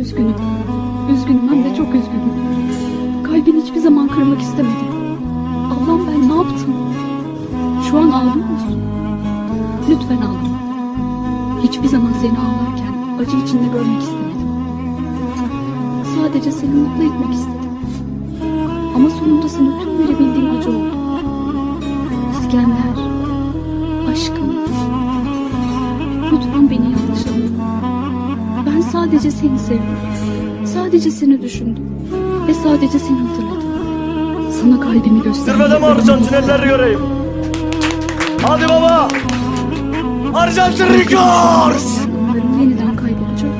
Üzgünüm. Üzgünüm hem de çok üzgünüm. Kalbini hiçbir zaman kırmak istemedim. Allah'ım ben ne yaptım? Şu an ağlıyor musun? Lütfen ağlama. Hiçbir zaman seni ağlarken acı içinde görmek istemedim. Sadece seni mutlu etmek istedim. Ama sonunda sana tüm verebildiğim acı oldu. İskender, sadece seni sevdim. Sadece seni düşündüm. Ve sadece seni hatırladım. Sana kalbimi gösterdim. Zirvede mi Arjantin eller göreyim? Hadi baba! Arjantin Records! Yeniden kaybolacak.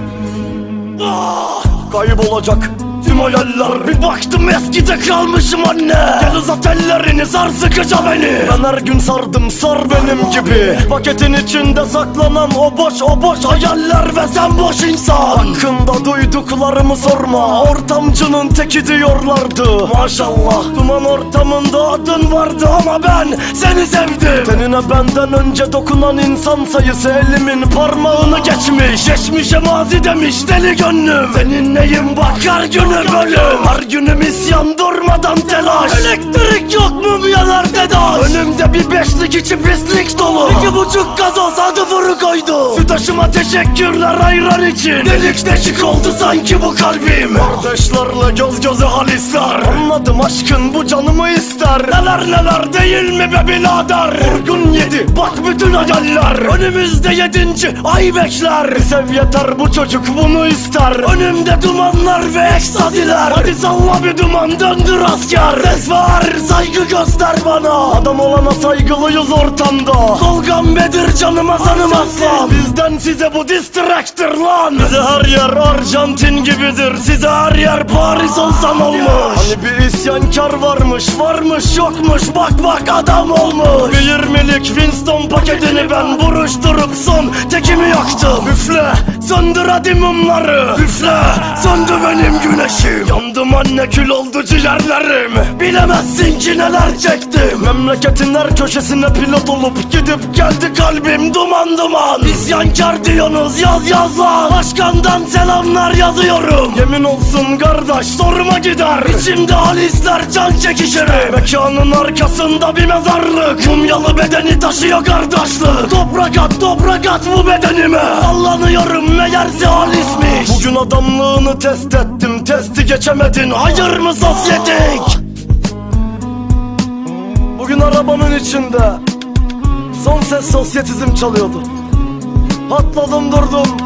Ah! Kaybolacak tüm hayaller Bir baktım eskide kalmışım anne uzat ellerini sar sıkıca beni. Ben her gün sardım sar benim gibi. Paketin içinde saklanan o boş o boş hayaller Ve sen boş insan. Hakkında duyduklarımı sorma Ortamcının teki diyorlardı. Maşallah duman ortamında adın vardı ama ben seni sevdim. Tenine benden önce dokunan insan sayısı elimin parmağını geçmiş. Geçmişe mazi demiş deli gönlüm. Senin neyin bak her günü bölüm. Her günüm isyan durmadan telaş Elektrik yok mu yanar dedaş Önümde bir beşlik içi pislik dolu. İki buçuk gazoz adı vuru koydu. Sütaşıma teşekkürler ayran için. Delik deşik oldu sanki bu kalbim. Kardeşlerle göz göze halisler. Anladım aşkın bu canımı ister. Neler neler değil mi be birader? Vurgun yedi bak bütün hayaller. Önümüzde yedinci ay bekler. Sev yeter bu çocuk bunu ister. Önümde dumanlar ve ekstaziler. Hadi salla bir duman döndür asker. Ses var saygı göster bana Adam olana saygılıyız ortamda. Tolgam Bedir canıma sanım aslan Bizden size bu distraktör lan. Bize her yer Arjantin gibidir. Size her yer Paris olsan olmuş? Hani bir isyankar varmış varmış yokmuş. Bak bak adam olmuş. Bir yirmilik Winston paketini ben buruşturup son tekimi yaktım. Üfle. Söndür hadi mumları. Üfle. Söndü benim güneşim Yandım anne kül oldu ciğerlerim. Bilemezsin ki neler çektim. Memleketin her köşesine pilot olup Gidip geldi kalbim duman duman. İsyankar diyorsunuz yaz yaz lan. Başkandan selamlar yazıyorum. Yemin olsun kardeş sorma gider. İçimde halisler can çekişirim Mekanın arkasında bir mezarlık. Mumyalı bedeni taşıyor kardeşlik. Toprak at toprak at bu bedenime. Sallanıyorum meğerse halismiş. Bugün adamlığını test ettim Testi geçemedin hayır mı sosyetik Bugün arabanın içinde Son ses sosyetizm çalıyordu. Patladım durdum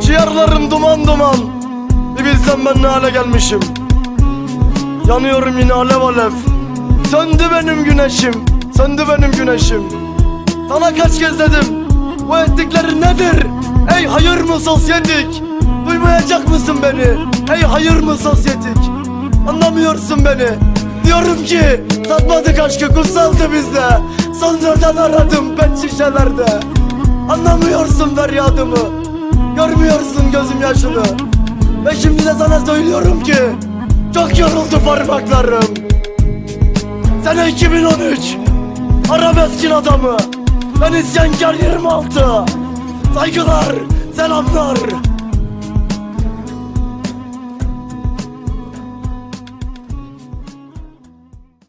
Ciğerlerim duman duman. Bir bilsem ben ne hale gelmişim. Yanıyorum yine alev alev. Söndü benim güneşim Söndü benim güneşim. Sana kaç kez dedim Bu ettikleri nedir? Ey hayır mı sosyetik Duymayacak mısın beni? Ey hayır mı sosyetik? Anlamıyorsun beni. Diyorum ki satmadık aşkı kutsaldı bizde. Sonradan aradım pet şişelerde. Anlamıyorsun feryadımı. Görmüyorsun gözüm yaşını. Ve şimdi de sana söylüyorum ki Çok yoruldu parmaklarım. Sene 2013 Arabeskin adamı. Ben isyankar 26 Saygılar, selamlar